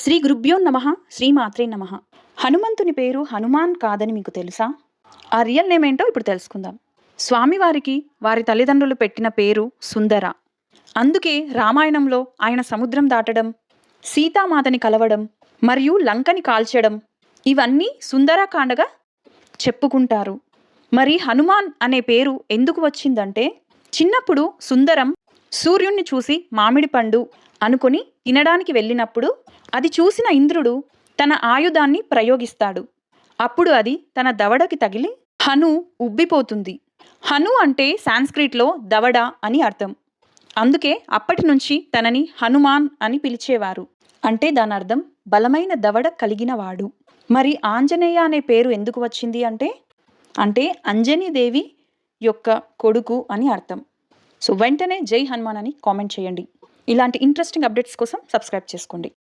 శ్రీ గురుభ్యో నమ శ్రీమాత్రే నమ. హనుమంతుని పేరు హనుమాన్ కాదని మీకు తెలుసా? ఆ రియల్ నేమ్ ఏంటో ఇప్పుడు తెలుసుకుందాం. స్వామివారికి వారి తల్లిదండ్రులు పెట్టిన పేరు సుందర. అందుకే రామాయణంలో ఆయన సముద్రం దాటడం సీతామాతని కలవడం మరియు లంకని కాల్చడం ఇవన్నీ సుందరకాండగా చెప్పుకుంటారు. మరి హనుమాన్ అనే పేరు ఎందుకు వచ్చిందంటే చిన్నప్పుడు సుందరం సూర్యుణ్ణి చూసి మామిడి పండు అనుకొని తినడానికి వెళ్ళినప్పుడు అది చూసిన ఇంద్రుడు తన ఆయుధాన్ని ప్రయోగిస్తాడు. అప్పుడు అది తన దవడకి తగిలి హను ఉబ్బిపోతుంది. హను అంటే సాంస్క్రిట్లో దవడ అని అర్థం. అందుకే అప్పటి నుంచి తనని హనుమాన్ అని పిలిచేవారు. అంటే దాని అర్థం బలమైన దవడ కలిగినవాడు మరి ఆంజనేయ అనే పేరు ఎందుకు వచ్చింది అంటే? అంటే అంజనీదేవి యొక్క కొడుకు అని అర్థం. సో వెంటనే జై హనుమాన్ అని కామెంట్ చేయండి. ఇలాంటి ఇంట్రెస్టింగ్ అప్డేట్స్ కోసం సబ్స్క్రైబ్ చేసుకోండి.